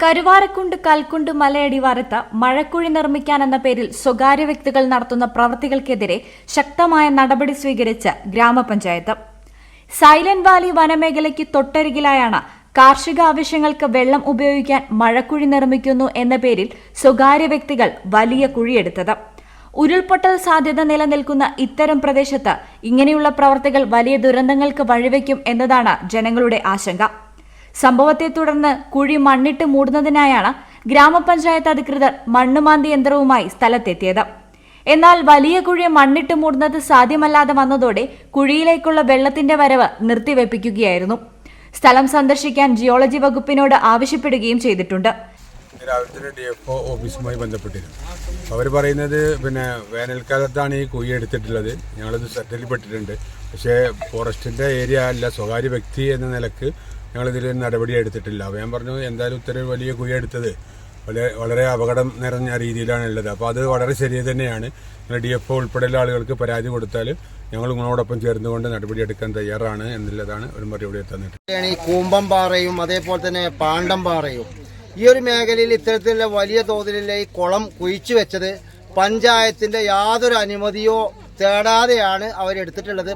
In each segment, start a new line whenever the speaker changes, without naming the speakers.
കരുവാരക്കുണ്ട് കൽക്കുണ്ട് മലയടിവാരത്ത് മഴക്കുഴി നിർമ്മിക്കാൻ എന്ന പേരിൽ സ്വകാര്യ വ്യക്തികൾ നടത്തുന്ന പ്രവൃത്തികൾക്കെതിരെ ശക്തമായ നടപടി സ്വീകരിച്ച് ഗ്രാമപഞ്ചായത്ത്. സൈലന്റ് വാലി വനമേഖലയ്ക്ക് തൊട്ടരികിലായാണ് കാർഷിക ആവശ്യങ്ങൾക്ക് വെള്ളം ഉപയോഗിക്കാൻ മഴക്കുഴി നിർമ്മിക്കുന്നു എന്ന പേരിൽ സ്വകാര്യ വ്യക്തികൾ വലിയ കുഴിയെടുത്തത്. ഉരുൾപൊട്ടൽ സാധ്യത നിലനിൽക്കുന്ന ഇത്തരം പ്രദേശത്ത് ഇങ്ങനെയുള്ള പ്രവർത്തികൾ വലിയ ദുരന്തങ്ങൾക്ക് വഴിവെക്കും എന്നതാണ് ജനങ്ങളുടെ ആശങ്ക. സംഭവത്തെ തുടർന്ന് കുഴി മണ്ണിട്ട് മൂടുന്നതിനായാണ് ഗ്രാമപഞ്ചായത്ത് അധികൃതർ മണ്ണുമാന്തി യന്ത്രവുമായി സ്ഥലത്തെത്തിയത്. എന്നാൽ വലിയ കുഴി മണ്ണിട്ട് മൂടുന്നത് സാധ്യമല്ലാതെ വന്നതോടെ കുഴിയിലേക്കുള്ള വെള്ളത്തിന്റെ വരവ് നിർത്തിവെപ്പിക്കുകയായിരുന്നു. സ്ഥലം സന്ദർശിക്കാൻ ജിയോളജി വകുപ്പിനോട് ആവശ്യപ്പെടുകയും ചെയ്തിട്ടുണ്ട്.
രാവിലെ ഡി എഫ് ഒ ഓഫീസുമായി ബന്ധപ്പെട്ടിരുന്നു. അവർ പറയുന്നത് പിന്നെ വേനൽക്കാലത്താണ് ഈ കുഴി എടുത്തിട്ടുള്ളത്. ഞങ്ങളിത് സെറ്റിൽപ്പെട്ടിട്ടുണ്ട് പക്ഷേ ഫോറസ്റ്റിന്റെ ഏരിയ അല്ല സ്വകാര്യ വ്യക്തി എന്ന നിലയ്ക്ക് ഞങ്ങളിതിൽ നടപടി എടുത്തിട്ടില്ല. അപ്പോൾ ഞാൻ പറഞ്ഞു എന്തായാലും ഇത്രയും വലിയ കുഴി എടുത്തത് വളരെ വളരെ അപകടം നിറഞ്ഞ രീതിയിലാണ് ഉള്ളത്. അപ്പോൾ അത് വളരെ ശരി തന്നെയാണ്. ഡി എഫ് ഒ ഉൾപ്പെടെയുള്ള ആളുകൾക്ക് പരാതി കൊടുത്താൽ ഞങ്ങൾ നിങ്ങളോടൊപ്പം ചേർന്നുകൊണ്ട് നടപടിയെടുക്കാൻ തയ്യാറാണ് എന്നുള്ളതാണ് ഒരു മറുപടി തന്നിട്ട്
കൂമ്പം പാറയും അതേപോലെ തന്നെ പാണ്ടം പാറയും ഈ ഒരു മേഖലയിൽ ഇത്തരത്തിലുള്ള വലിയ തോതിലുള്ള ഈ കുളം കുഴിച്ചു വെച്ചത് പഞ്ചായത്തിന്റെ യാതൊരു അനുമതിയോ തേടാതെയാണ് അവരെടുത്തിട്ടുള്ളത്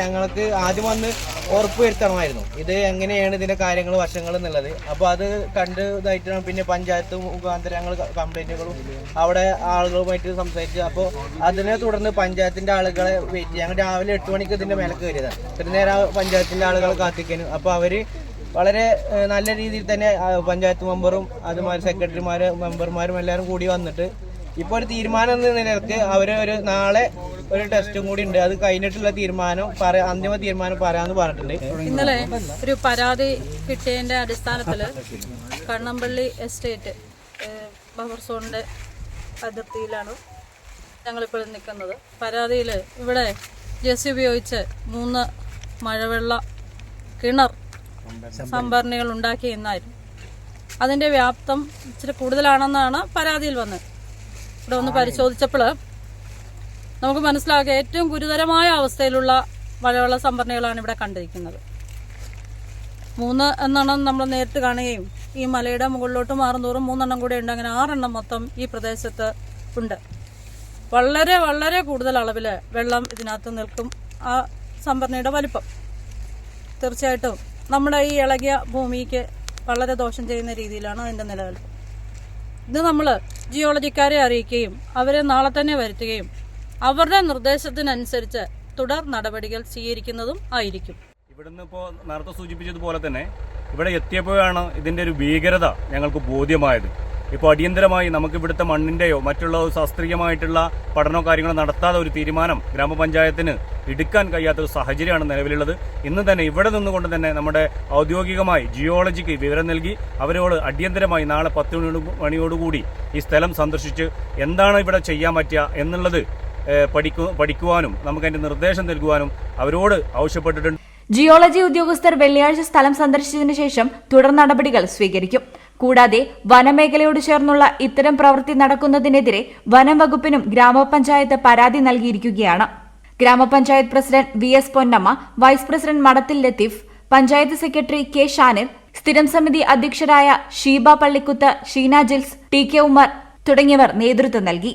ഞങ്ങൾക്ക് ആദ്യം വന്ന് ഉറപ്പ് വരുത്തണമായിരുന്നു ഇത് എങ്ങനെയാണ് ഇതിന്റെ കാര്യങ്ങൾ വശങ്ങൾ എന്നുള്ളത്. അപ്പോൾ അത് കണ്ട് ഇതായിട്ടാണ് പിന്നെ പഞ്ചായത്ത് മുഖാന്തരം ഞങ്ങൾ കംപ്ലൈന്റുകളും അവിടെ ആളുകളുമായിട്ട് സംസാരിച്ചു അപ്പോൾ അതിനെ തുടർന്ന് പഞ്ചായത്തിന്റെ ആളുകളെ വെയിറ്റ് ഞങ്ങൾ രാവിലെ എട്ട് മണിക്ക് ഇതിന്റെ മേലെ കയറിയതാണ്. ഇത്ര നേരം പഞ്ചായത്തിന്റെ ആളുകൾ കാത്തിക്കാനും അപ്പോൾ അവർ വളരെ നല്ല രീതിയിൽ തന്നെ പഞ്ചായത്ത് മെമ്പറും അതുമാതിരി സെക്രട്ടറിമാര് മെമ്പർമാരും എല്ലാവരും കൂടി വന്നിട്ട് ഇപ്പോൾ ഒരു തീരുമാനം എന്ന നിലയ്ക്ക് അവർ ഒരു നാളെ ഒരു ടെസ്റ്റും കൂടി ഉണ്ട്. അത് കഴിഞ്ഞിട്ടുള്ള തീരുമാനം അന്തിമ തീരുമാനം പറയാന്ന് പറഞ്ഞിട്ടുണ്ട്.
ഇന്നലെ ഒരു പരാതി കിട്ടിയതിന്റെ അടിസ്ഥാനത്തിൽ കണ്ണമ്പള്ളി എസ്റ്റേറ്റ് ബഫർ സോണിന്റെ അതിർത്തിയിലാണ് ഞങ്ങളിപ്പോൾ നിൽക്കുന്നത്. പരാതിയിൽ ഇവിടെ ജെസി ഉപയോഗിച്ച് മൂന്ന് മഴവെള്ള കിണർ സംഭരണികൾ ഉണ്ടാക്കി എന്നായിരുന്നു. അതിന്റെ വ്യാപ്തം ഇച്ചിരി കൂടുതലാണെന്നാണ് പരാതിയിൽ വന്നത്. ഇവിടെ ഒന്ന് പരിശോധിച്ചപ്പോൾ നമുക്ക് മനസ്സിലാക്കുക ഏറ്റവും ഗുരുതരമായ അവസ്ഥയിലുള്ള മഴവെള്ള സംഭരണികളാണ് ഇവിടെ കണ്ടിരിക്കുന്നത്. മൂന്ന് എണ്ണം നമ്മൾ നേരിട്ട് കാണുകയും ഈ മലയുടെ മുകളിലോട്ട് മാറുന്തോറും മൂന്നെണ്ണം കൂടെ ഉണ്ട്. അങ്ങനെ ആറെണ്ണം മൊത്തം ഈ പ്രദേശത്ത് ഉണ്ട്. വളരെ വളരെ കൂടുതൽ അളവിൽ വെള്ളം ഇതിനകത്ത് നിൽക്കും ആ സംഭരണിയുടെ വലിപ്പം. തീർച്ചയായിട്ടും നമ്മുടെ ഈ ഇളകിയ ഭൂമിക്ക് വളരെ ദോഷം ചെയ്യുന്ന രീതിയിലാണ് അതിന്റെ നിലനിൽപ്പ് ഇത് നമ്മൾ ജിയോളജിക്കാരെ അറിയിക്കുകയും അവരെ നാളെ തന്നെ വരുത്തുകയും അവരുടെ നിർദ്ദേശത്തിനനുസരിച്ച് തുടർ നടപടികൾ സ്വീകരിക്കുന്നതും ആയിരിക്കും.
ഇവിടുന്ന് ഇപ്പോൾ നേരത്തെ സൂചിപ്പിച്ചതുപോലെ തന്നെ ഇവിടെ എത്തിയപ്പോഴാണ് ഇതിന്റെ ഒരു ഭീകരത ഞങ്ങൾക്ക് ബോധ്യമായത്. ഇപ്പോൾ അടിയന്തരമായി നമുക്ക് ഇവിടുത്തെ മണ്ണിന്റെയോ മറ്റുള്ള ശാസ്ത്രീയമായിട്ടുള്ള പഠനമോ കാര്യങ്ങളോ നടത്താതെ ഒരു തീരുമാനം ഗ്രാമപഞ്ചായത്തിന് എടുക്കാൻ കഴിയാത്ത ഒരു സാഹചര്യമാണ് നിലവിലുള്ളത്. ഇന്ന് തന്നെ ഇവിടെ നിന്നുകൊണ്ട് തന്നെ നമ്മുടെ ഔദ്യോഗികമായി ജിയോളജിക്ക് വിവരം നൽകി അവരോട് അടിയന്തരമായി നാളെ പത്ത് മണിയോട് മണിയോടുകൂടി ഈ സ്ഥലം സന്ദർശിച്ച് എന്താണ് ഇവിടെ ചെയ്യാൻ പറ്റുക എന്നുള്ളത് പഠിക്കു പഠിക്കുവാനും നമുക്കതിന്റെ നിർദ്ദേശം നൽകുവാനും അവരോട് ആവശ്യപ്പെട്ടിട്ടുണ്ട്.
ജിയോളജി ഉദ്യോഗസ്ഥർ വെള്ളിയാഴ്ച സ്ഥലം സന്ദർശിച്ചതിനു ശേഷം തുടർ നടപടികൾ സ്വീകരിക്കും. കൂടാതെ വനമേഖലയോട് ചേർന്നുള്ള ഇത്തരം പ്രവൃത്തി നടക്കുന്നതിനെതിരെ വനം വകുപ്പിനും ഗ്രാമപഞ്ചായത്ത് പരാതി നൽകിയിരിക്കുകയാണ്. ഗ്രാമപഞ്ചായത്ത് president V S Ponnamma vice president Madathil Latheef panchayat secretary K Shanir സ്ഥിരം സമിതി അധ്യക്ഷരായ ഷീബ പള്ളിക്കുത്ത് ഷീന ജിൽസ് ടി കെ ഉമർ തുടങ്ങിയവർ നേതൃത്വം നൽകി.